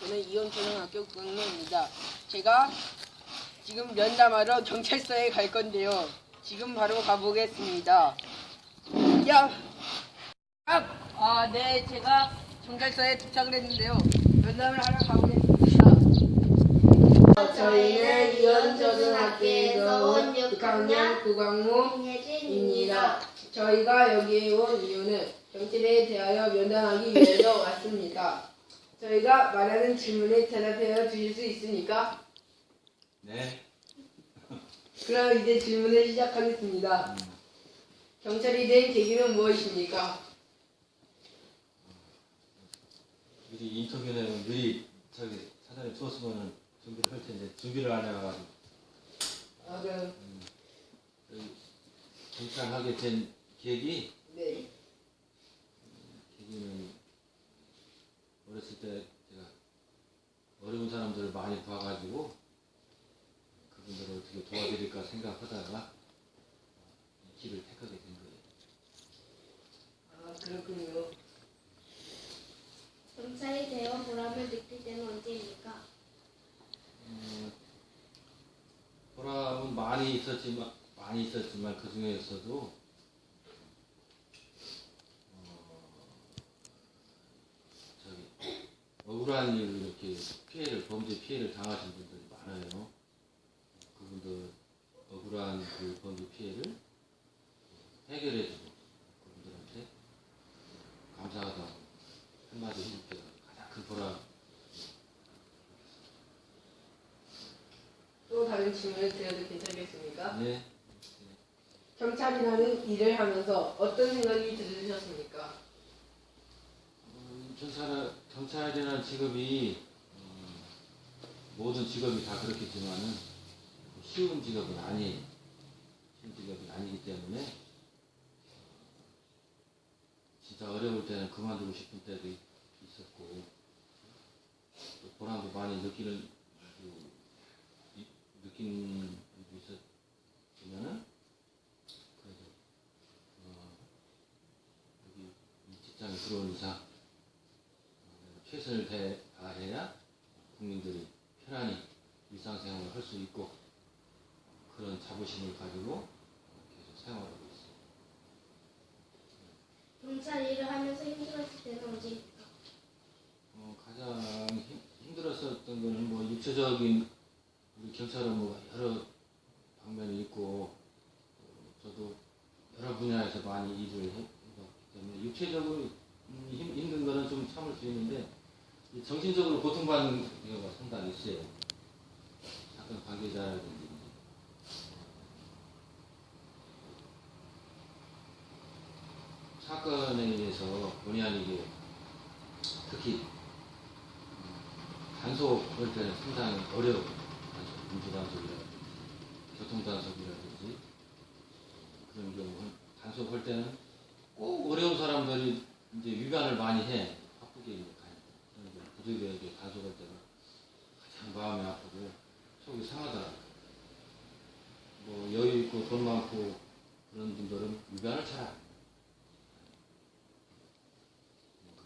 저는 이온초등학교 9학년입니다. 제가 지금 면담하러 경찰서에 갈 건데요. 지금 바로 가보겠습니다. 야! 아, 아, 네, 제가 경찰서에 도착을 했는데요. 면담을 하러 가보겠습니다. 저희는 이온초등학교에서 온 6학년 9강무 입니다. 저희가 여기에 온 이유는 경찰에 대하여 면담하기 위해서 왔습니다. 저희가 말하는 질문에 대답해 주실 수 있습니까? 네. 그럼 이제 질문을 시작하겠습니다. 경찰이 된 계기는 무엇입니까? 미리 인터뷰는 미리 저기 사전에 주었으면 준비를 할 텐데 준비를 안 해가지고 아, 그럼, 여기 경찰하게 된 계기 네. 계기는 어렸을 때 제가 어려운 사람들을 많이 봐가지고 그분들을 어떻게 도와드릴까 생각하다가 이 길을 택하게 된 거예요. 아, 그렇군요. 경찰이 되어 보람을 느낄 때는 언제입니까? 어, 보람은 많이 있었지만 많이 있었지만 그 중에서도 어, 저기 억울한 일로 이렇게 피해를 범죄 피해를 당하신 분들이 많아요. 그분들 억울한 그 범죄 피해를 해결해주고 그분들한테 감사하다고 한마디 해줄 때가 가장 큰 보람. 또 다른 질문을 드려도 괜찮겠습니까? 네. 경찰이라는 일을 하면서 어떤 생각이 들으셨습니까? 음, 경찰, 경찰이라는 직업이 음, 모든 직업이 다 그렇겠지만은 쉬운 직업은 아니에요. 쉬운 직업이 아니기 때문에 진짜 어려울 때는 그만두고 싶은 때도 있- 있었고 또 보람도 많이 느끼는 그, 이- 느끼는 일도 있었지만은 그래도 어, 여기 이 직장에 들어온 이상 어, 최선을 다해야 국민들이 편안히 일상생활을 할 수 있고 그런 자부심을 가지고 계속 생활하고 있어요. 경찰 일을 하면서 힘들었을 때는 언제입니까? 어, 가장 힘, 힘들었었던 거는 뭐 육체적인 우리 경찰 업무가 여러 방면이 있고 어, 저도 여러 분야에서 많이 일을 해- 해봤기 때문에 육체적으로 음, 힘, 힘든 거는 좀 참을 수 있는데 이 정신적으로 고통받는 경우가 상당히 있어요. 사건 관계자라든지 사건에 의해서 본의 아니게 특히 단속할 때는 상당히 어려워요. 단속, 민주단속이라든지 교통단속이라든지 그런 경우는 단속할 때는 꼭 어려운 사람들이 이제 위반을 많이 해 바쁘게 부득이하게 단속할 때가 가장 마음이 아프고 속이 상하더라고요. 뭐 여유 있고 돈 많고 그런 분들은 위반을 잘안 해요.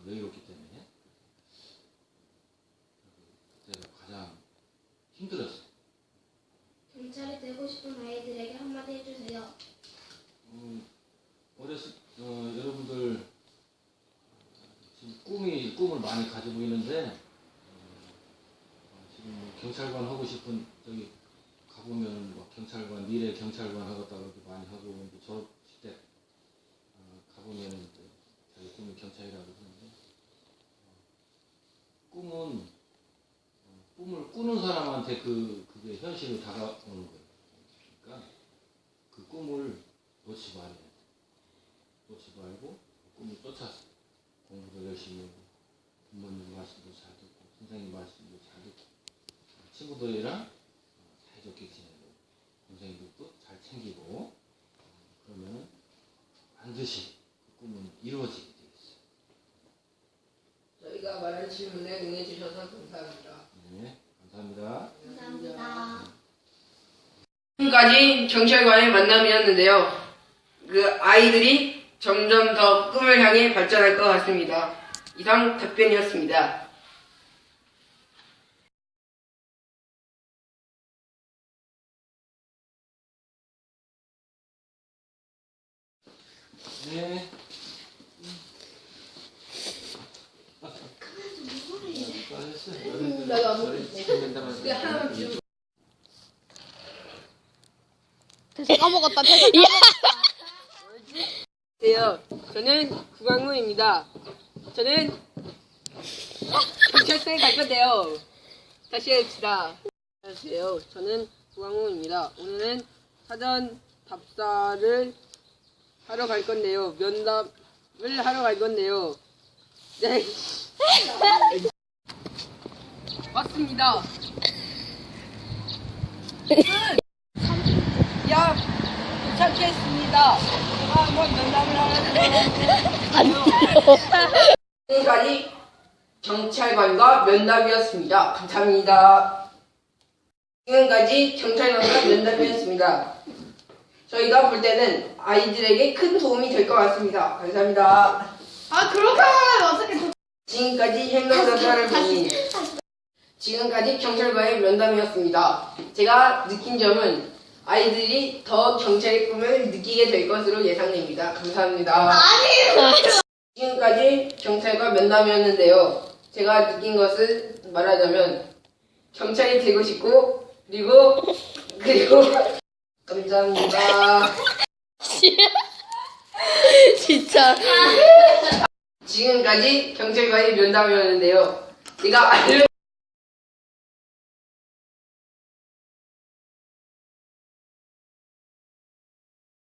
그 여유롭기 때문에 제가 가장 힘들었어요. 경찰이 되고 싶은 아이들에게 한마디 해주세요. 음, 어렸을 어, 여러분들 지금 꿈을 많이 가지고 있는데 어, 지금 뭐 경찰관 하고 싶은 저기 가보면 뭐 경찰관 미래 경찰관 하겠다고 이렇게 많이 하고 근데 졸업 때 어, 가보면은 이제 자기 꿈이 경찰이라고 하는데 어, 꿈은 어, 꿈을 꾸는 사람한테 그 그게 현실로 다가오는 거예요. 그러니까 그 꿈을 놓지 말아야 돼. 놓지 말고 꿈을 쫓아서 공부도 열심히 하고 부모님 말씀도 잘 듣고 선생님 말씀도 잘 듣고 친구들이랑 어, 사이좋게 지내고 동생들도 잘 챙기고 어, 그러면 반드시 그 꿈은 이루어지게 돼 있어요. 저희가 말한 질문에 응해주셔서 감사합니다. 네, 감사합니다. 감사합니다. 지금까지 경찰관의 만남이었는데요. 그 아이들이 점점 더 꿈을 향해 발전할 것 같습니다. 이상 답변이었습니다. 네. 나도 안 지워. 대사 까먹었다. 안녕하세요. 저는 구광무입니다. 저는 경찰서에 갈 건데요. 다시 해봅시다. 안녕하세요. 저는 구광무입니다. 오늘은 사전 답사를 하러 갈 건데요. 면담을 하러 갈 건데요. 네. 왔습니다. 야, 도착했습니다. 제가 한번 면담을 하겠습니다. 지금까지 경찰관과 면담이었습니다. 감사합니다. 지금까지 경찰관과 면담이었습니다. 저희가 볼 때는 아이들에게 큰 도움이 될 것 같습니다. 감사합니다. 아 그렇게 하면 어떻게 지금까지 행동전자를 보니 지금까지 경찰과의 면담이었습니다. 제가 느낀 점은 아이들이 더 경찰의 꿈을 느끼게 될 것으로 예상됩니다. 감사합니다. 지금까지 경찰과 면담이었는데요. 제가 느낀 것을 말하자면 경찰이 되고 싶고 그리고 그리고 감사합니다. 진짜. 지금까지 경찰과의 면담이었는데요. 제가 알려